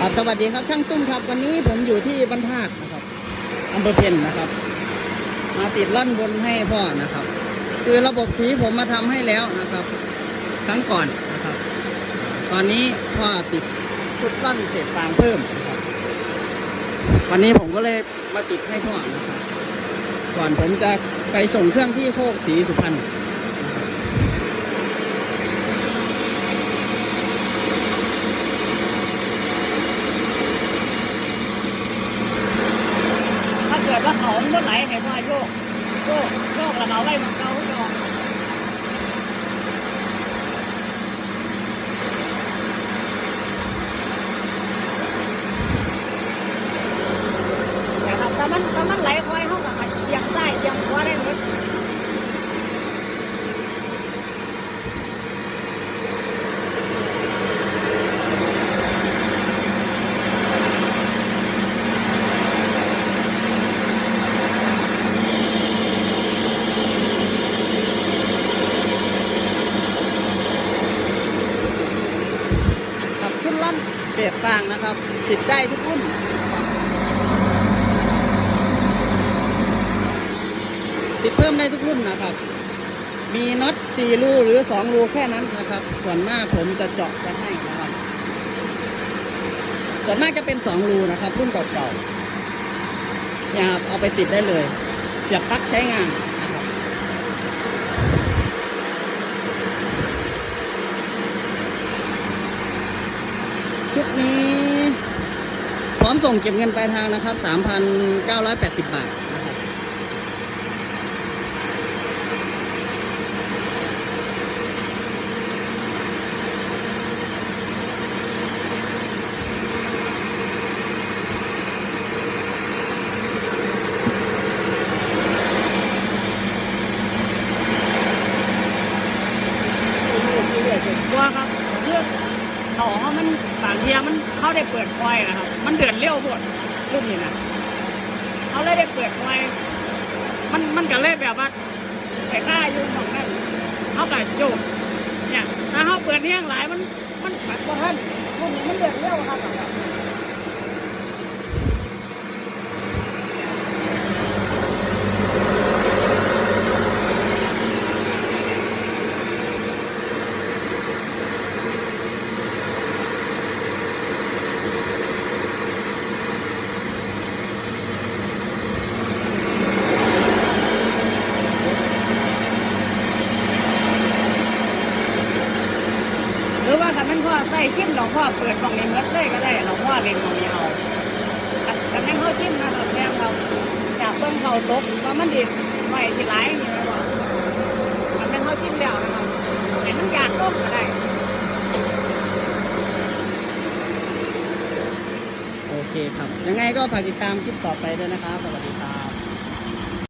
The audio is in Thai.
ครับสวัสดีครับช่างตุ้มครับ วันนี้ผมอยู่ที่บ้านธาตุนะครับอำเภอเพ็ญนะครับ มาติดล่อนบนให้พ่อนะครับ คือระบบสีผมมาทำให้แล้วนะครับ ครั้งก่อนนะครับ ตอนนี้พ่อติดชุดล่อนเศษฟางเพิ่มนะครับวันนี้ผมก็เลยมาติดให้พ่อนะครับก่อนผมจะไปส่งเครื่องที่โคกศรีสุพรรณ แล้ว่าเขาเมื่อไหร่ให้ว่าโยกโยกโยกแล้วเอาไว้มันเกาโยกแต่ถ้ามันถ้ามันไหลคอยเขาก็หัดเอียงซ้ายเอียงขวาได้หมด กับชุดล่ อนเศษฟางนะครับ ติดได้ทุกรุ่นติดเพิ่มได้ทุกรุ่นนะครับ มีน็อตสี่รูหรือสองรูแค่นั้นนะครับ ส่วนมากผมจะเจาะไปให้นะครับ ส่วนมากจะเป็นสองรูนะครับ รุ่นเก่าๆเนี่ยครับเอาไปติดได้เลยเสียบปลั๊กใช้งาน นะครับชุดนี้ พร้อมส่งเก็บเงินปลายทางนะครับ 3,980 บาทนะครับ ว่าครับเรื่อง เขาเขามันบางเทียมันเขาได้เปิดไฟนะครับ มันเดือดเร็วหมดรุ่นนี้นะเขาเลยได้เปิดไฟมันมันก็เลยแบบว่าไปฆ่าอยู่ของนั่นเขาก็โยกเนี่ยถ้าเขาเปิดเนี่ยงหลายมันมันขัดกว่าท่านรุ่นนี้มันเดือดเร็วครับ มันพ่อใส่ชิ้นหลวงพ่อเปิดตรงนี้เมื่อเลยก็ได้หลวงพ่อเล่นตรงนี้เอาแต่แม่เขาชิ้นนะครับแม่เราจากเบิ้งเขาตกว่ามันดีไหวที่ไรนี่นะว่าถ้าแม่นเขาชิ้นแล้วนะครับเห็นมันอยากต้มก็ได้โอเคครับ ยังไงก็ฝากติดตามคลิปต่อไปด้วยนะครับสวัสดีครับ